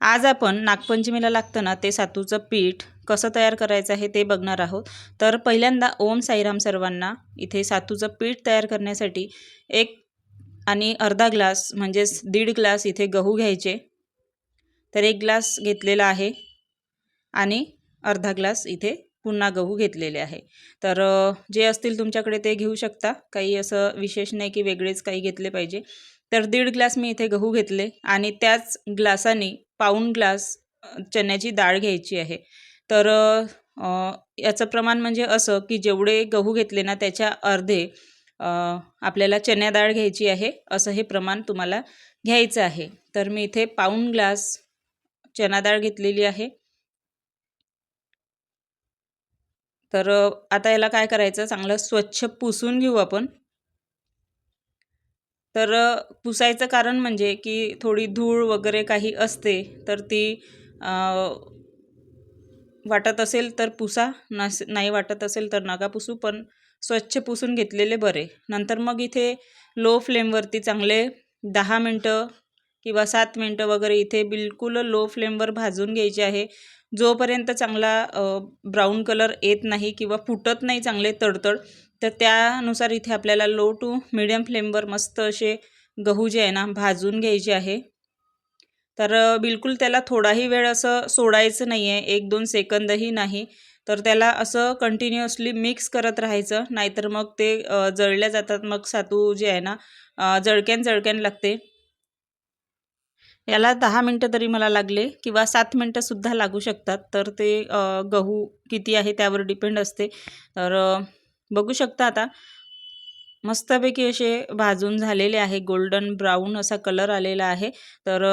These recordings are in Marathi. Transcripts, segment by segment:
आज आपण नागपंचमीला लागतं ना ते सातूचं पीठ कसं तयार करायचं आहे ते बघणार आहोत. तर पहिल्यांदा ओम साईराम सर्वांना इथे सातूचं पीठ तयार करण्यासाठी एक आणि अर्धा ग्लास म्हणजेच दीड ग्लास इथे गहू घ्यायचे. तर एक ग्लास घेतलेला आहे आणि अर्धा ग्लास इथे पुन्हा गहू घेतलेले आहे. तर जे असतील तुमच्याकडे ते घेऊ शकता. काही असं विशेष नाही की वेगळेच काही घेतले पाहिजे. तर दीड ग्लास मी इथे गहू घेतले आणि त्याच ग्लासाने पाऊण ग्लास चण्याची डाळ घ्यायची आहे. तर याचं प्रमाण म्हणजे असं की जेवढे गहू घेतले ना त्याच्या अर्धे आपल्याला चण्या डाळ घ्यायची आहे असं हे प्रमाण तुम्हाला घ्यायचं आहे. तर मी इथे पाऊण ग्लास चना डाळ घेतलेली आहे. तर आता याला काय करायचं? चांगलं स्वच्छ पुसून घेऊ आपण. तर पुसायचं कारण म्हणजे की थोडी धूळ वगैरे काही असते तर ती वाटत असेल तर पुसा नस नाही वाटत असेल तर नका पुसू पण स्वच्छ पुसून घेतलेले बरे. नंतर मग इथे लो फ्लेमवरती चांगले दहा मिनटं किंवा सात मिनटं वगैरे इथे बिलकुल लो फ्लेमवर भाजून घ्यायचे आहे. जोपर्यंत चांगला ब्राऊन कलर येत नाही किंवा फुटत नाही चांगले तडतड तर त्यानुसार इथे आपल्याला लो टू मिडियम फ्लेमवर मस्त असे गहू जे आहे ना भाजून घ्यायचे आहे. तर बिलकुल त्याला थोडाही वेळ असं सोडायचं नाही आहे एक दोन सेकंदही नाही. तर त्याला असं कंटिन्युअसली मिक्स करत राहायचं नाहीतर मग ते जळल्या जातात मग सातू जे आहे ना जळक्यान जळक्यान लागते. याला दहा मिनटं तरी मला लागले किंवा सात मिनटंसुद्धा लागू शकतात. तर ते गहू किती आहे त्यावर डिपेंड असते. तर बघू शकता आता. मस्तपैकी असे भाजून झालेले आहे. गोल्डन ब्राऊन असा कलर आलेला आहे. तर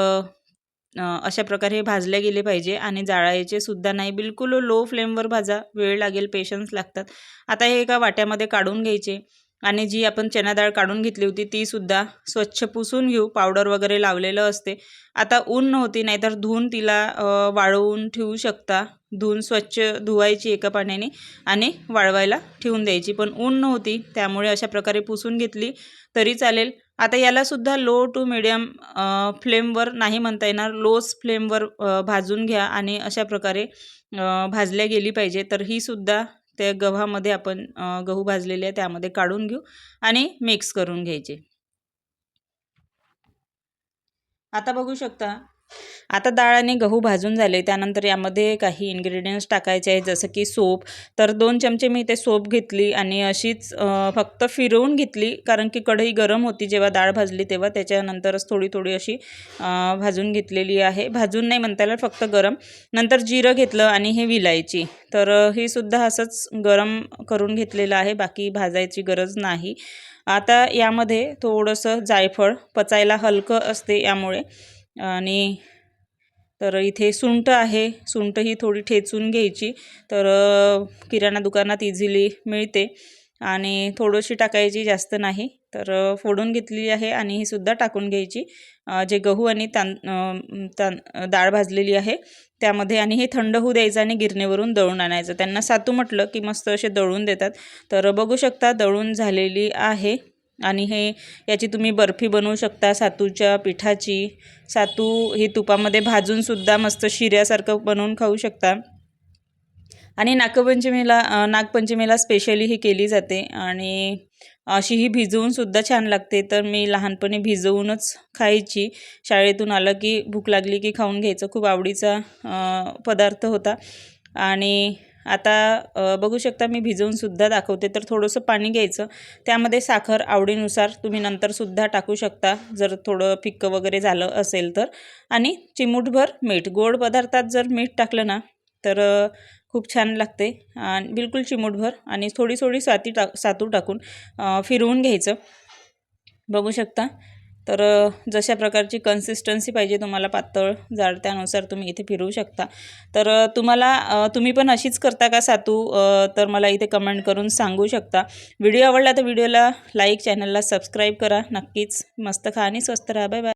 अशा प्रकारे हे भाजले गेले पाहिजे आणि जाळायचे सुद्धा नाही. बिलकुल लो फ्लेमवर भाजा. वेळ लागेल पेशन्स लागतात. आता हे एका वाट्यामध्ये काढून घ्यायचे आणि जी आपण चना डाळ काढून घेतली होती तीसुद्धा स्वच्छ पुसून घेऊ. पावडर वगैरे लावलेलं असते. आता ऊन नव्हती नाहीतर धुवून तिला वाळवून ठेवू शकता. धुवून स्वच्छ धुवायची एका पाण्याने आणि वाळवायला ठेवून द्यायची. पण ऊन नव्हती त्यामुळे अशा प्रकारे पुसून घेतली तरी चालेल. आता यालासुद्धा लो टू मिडियम फ्लेमवर नाही म्हणता येणार. लोच फ्लेमवर भाजून घ्या आणि अशा प्रकारे भाजल्या गेली पाहिजे. तर ही सुद्धा त्या गव्हामध्ये आपण गहू भाजलेले आहे त्यामध्ये काढून घेऊ आणि मिक्स करून घ्यायचे. आता बघू शकता आता डाळ आणि गहू भाजून झाले. त्यानंतर यामध्ये काही इन्ग्रेडियंट्स टाकायचे आहेत जसं की सोप. तर दोन चमचे मी ते सोप घेतली आणि अशीच फक्त फिरवून घेतली. कारण की कढई गरम होती जेव्हा डाळ भाजली तेव्हा. त्याच्यानंतरच थोडी थोडी अशी भाजून घेतलेली आहे. भाजून नाही म्हणता येईल फक्त गरम. नंतर जिरं घेतलं आणि हे विलायची. तर ही सुद्धा असंच गरम करून घेतलेलं आहे. बाकी भाजायची गरज नाही. आता यामध्ये थोडंसं जायफळ पचायला हलकं असते यामुळे. आणि तर इथे सुंठ आहे. सुंठ ही थोडी ठेचून घ्यायची. तर किराणा दुकानात इझिली मिळते. आणि थोडीशी टाकायची जास्त नाही. तर फोडून घेतलेली आहे आणि ही सुद्धा टाकून घ्यायची. जे गहू आणि तां तां डाळ भाजलेली आहे त्यामध्ये आणि हे थंड होऊ द्यायचं आणि गिरणीवरून दळून आणायचं. त्यांना सातू म्हटलं की मस्त असे दळून देतात. तर बघू शकता दळून झालेली आहे. आणि हे याची तुम्ही बर्फी बनवू शकता सातूच्या पिठाची. सातू ही तुपामध्ये भाजूनसुद्धा मस्त शिऱ्यासारखं बनवून खाऊ शकता. आणि नागपंचमीला नागपंचमीला स्पेशली ही केली जाते आणि अशी ही भिजवूनसुद्धा छान लागते. तर मी लहानपणी भिजवूनच खायची. शाळेतून आलं की भूक लागली की खाऊन घ्यायचं. खूप आवडीचा पदार्थ होता. आणि आता बघू शकता मी भिजवूनसुद्धा दाखवते. तर थोडंसं पाणी घ्यायचं. त्यामध्ये साखर आवडीनुसार तुम्ही नंतरसुद्धा टाकू शकता जर थोडं फिक्कं वगैरे झालं असेल तर. आणि चिमूटभर मीठ. गोड पदार्थात जर मीठ टाकलं ना तर खूप छान लागते. आणि बिलकुल चिमूटभर आणि थोडी थोडी साती टाक सातू टाकून फिरवून घ्यायचं. बघू शकता. तर जशा प्रकारची कन्सिस्टन्सी पाहिजे तुम्हाला पातळ जाड त्यानुसार तुम्ही इथे फिरवू शकता. तर तुम्हाला तुम्ही पण अशीच करता का सातू? तर मला इथे कमेंट करून सांगू शकता. व्हिडिओ आवडला तर व्हिडिओला लाईक चॅनलला सबस्क्राईब करा. नक्कीच मस्त खा आणि स्वस्त राहा. Bye bye